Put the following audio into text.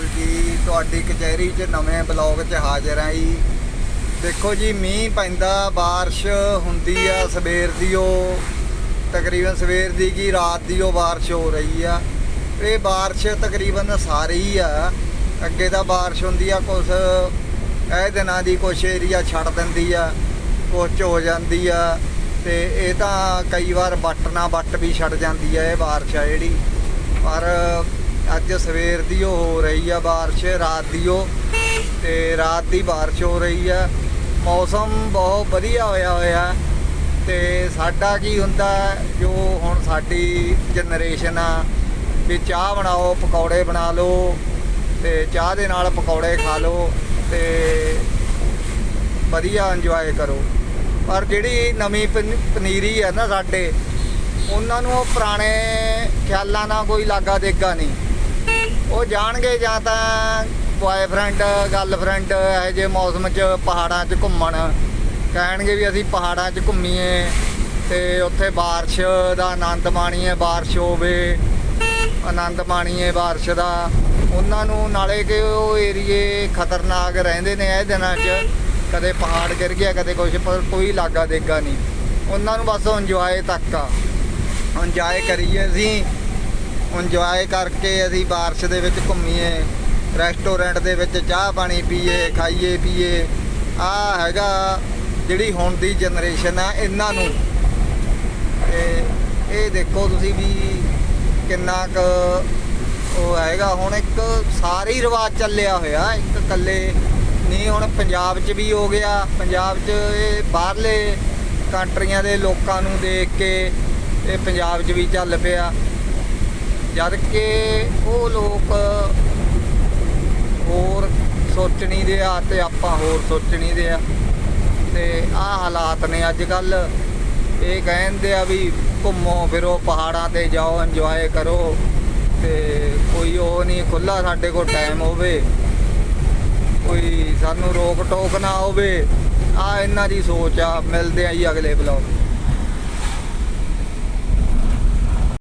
ਅਕਾਲ ਜੀ ਤੁਹਾਡੀ ਕਚਹਿਰੀ 'ਚ ਨਵੇਂ ਬਲੌਗ 'ਚ ਹਾਜ਼ਰ ਆਂ ਜੀ। ਦੇਖੋ ਜੀ, ਮੀਂਹ ਪੈਂਦਾ, ਬਾਰਿਸ਼ ਹੁੰਦੀ ਆ, ਸਵੇਰ ਦੀ ਉਹ ਤਕਰੀਬਨ ਸਵੇਰ ਦੀ ਕੀ ਰਾਤ ਦੀ ਉਹ ਬਾਰਿਸ਼ ਹੋ ਰਹੀ ਆ। ਇਹ ਬਾਰਿਸ਼ ਤਕਰੀਬਨ ਸਾਰੀ ਆ। ਅੱਗੇ ਤਾਂ ਬਾਰਿਸ਼ ਹੁੰਦੀ ਆ, ਕੁਛ ਇਹ ਦਿਨਾਂ ਦੀ ਕੁਛ ਏਰੀਆ ਛੱਡ ਦਿੰਦੀ ਆ, ਕੁਛ ਹੋ ਜਾਂਦੀ ਆ। ਤੇ ਇਹ ਤਾਂ ਕਈ ਵਾਰ ਵੱਟ ਨਾ ਵੱਟ ਵੀ ਛੱਡ ਜਾਂਦੀ ਆ ਇਹ ਬਾਰਿਸ਼ ਆ ਜਿਹੜੀ। ਪਰ ਅੱਜ ਸਵੇਰ ਦੀ ਉਹ ਹੋ ਰਹੀ ਆ ਬਾਰਿਸ਼, ਰਾਤ ਦੀ ਉਹ। ਤੇ ਰਾਤ ਦੀ ਬਾਰਿਸ਼ ਹੋ ਰਹੀ ਆ। ਮੌਸਮ ਬਹੁਤ ਵਧੀਆ ਹੋਇਆ ਹੋਇਆ। ਤੇ ਸਾਡਾ ਕੀ ਹੁੰਦਾ, ਜੋ ਹੁਣ ਸਾਡੀ ਜਨਰੇਸ਼ਨ ਆ, ਵੀ ਚਾਹ ਬਣਾਓ, ਪਕੌੜੇ ਬਣਾ ਲਓ, ਤੇ ਚਾਹ ਦੇ ਨਾਲ ਪਕੌੜੇ ਖਾ ਲਓ, ਤੇ ਵਧੀਆ ਇੰਜੋਏ ਕਰੋ। ਪਰ ਜਿਹੜੀ ਨਵੀਂ ਪਨ- ਪਨੀਰੀ ਹੈ ਨਾ ਸਾਡੇ, ਉਹਨਾਂ ਨੂੰ ਉਹ ਪੁਰਾਣੇ ਖਿਆਲਾਂ ਨਾਲ ਕੋਈ ਲਾਗਾ ਦੇਗਾ ਨਹੀਂ। ਉਹ ਜਾਣਗੇ ਜਾਂ ਤਾਂ ਬॉयਫ੍ਰੈਂਡ ਗਰਲਫ੍ਰੈਂਡ ਇਹੋ ਜਿਹੇ ਮੌਸਮ 'ਚ ਪਹਾੜਾਂ 'ਚ ਘੁੰਮਣ। ਕਹਿਣਗੇ ਵੀ ਅਸੀਂ ਪਹਾੜਾਂ 'ਚ ਘੁੰਮੀਏ ਤੇ ਉੱਥੇ ਬਾਰਿਸ਼ ਦਾ ਆਨੰਦ ਮਾਣੀਏ, ਬਾਰਿਸ਼ ਹੋਵੇ, ਆਨੰਦ ਮਾਣੀਏ ਬਾਰਿਸ਼ ਦਾ। ਉਹਨਾਂ ਨੂੰ ਨਾਲੇ ਕਿ ਉਹ ਏਰੀਏ ਖਤਰਨਾਕ ਰਹਿੰਦੇ ਨੇ ਇਹ ਦਿਨਾਂ 'ਚ। ਕਦੇ ਪਹਾੜ ਗਿਰ ਗਿਆ, ਕਦੇ ਕੁਝ ਪਰ ਕੋਈ ਲਾਗਾ ਦੇਗਾ ਨਹੀਂ। ਉਹਨਾਂ ਨੂੰ ਬਸ ਇੰਜੋਏ ਤੱਕ ਆ। ਇੰਜੋਏ ਕਰੀਏ ਅਸੀਂ। ਇੰਜੋਏ ਕਰਕੇ ਅਸੀਂ ਬਾਰਿਸ਼ ਦੇ ਵਿੱਚ ਘੁੰਮੀਏ ਰੈਸਟੋਰੈਂਟ ਦੇ ਵਿੱਚ ਚਾਹ ਪਾਣੀ ਪੀਏ, ਖਾਈਏ, ਪੀਏ। ਆ ਹੈਗਾ ਜਿਹੜੀ ਹੁਣ ਦੀ ਜਨਰੇਸ਼ਨ ਆ, ਇਹਨਾਂ ਨੂੰ। ਤੇ ਇਹ ਦੇਖੋ ਤੁਸੀਂ ਵੀ ਕਿੰਨਾ ਕੁ ਉਹ ਹੈਗਾ। ਹੁਣ ਇੱਕ ਸਾਰੇ ਹੀ ਰਿਵਾਜ ਚੱਲਿਆ ਹੋਇਆ, ਇੱਕ ਇਕੱਲੇ ਨਹੀਂ, ਹੁਣ ਪੰਜਾਬ 'ਚ ਵੀ ਹੋ ਗਿਆ। ਪੰਜਾਬ 'ਚ ਇਹ ਬਾਹਰਲੇ ਕੰਟਰੀਆਂ ਦੇ ਲੋਕਾਂ ਨੂੰ ਦੇਖ ਕੇ ਇਹ ਪੰਜਾਬ 'ਚ ਵੀ ਚੱਲ ਪਿਆ। ਜਦ ਕਿ ਉਹ ਲੋਕ ਹੋਰ ਸੋਚਣੀ ਦੇ ਆ ਤੇ ਆਪਾਂ ਹੋਰ ਸੋਚਣੀ ਦੇ ਆ। ਤੇ ਆਹ ਹਾਲਾਤ ਨੇ ਅੱਜ ਕੱਲ ਇਹ ਕਹਿੰਦੇ ਆ ਵੀ ਘੁੰਮੋ, ਫਿਰੋ, ਪਹਾੜਾਂ ਤੇ ਜਾਓ ਇੰਜੋਏ ਕਰੋ। ਤੇ ਕੋਈ ਉਹ ਨਹੀਂ ਖੁੱਲਾ ਸਾਡੇ ਕੋਲ ਟਾਈਮ ਹੋਵੇ। ਕੋਈ ਸਾਨੂੰ ਰੋਕ ਟੋਕ ਨਾ ਹੋਵੇ। ਆ ਇਹਨਾਂ ਦੀ ਸੋਚ ਆ। ਮਿਲਦੇ ਆ ਜੀ ਅਗਲੇ ਬਲੌਗ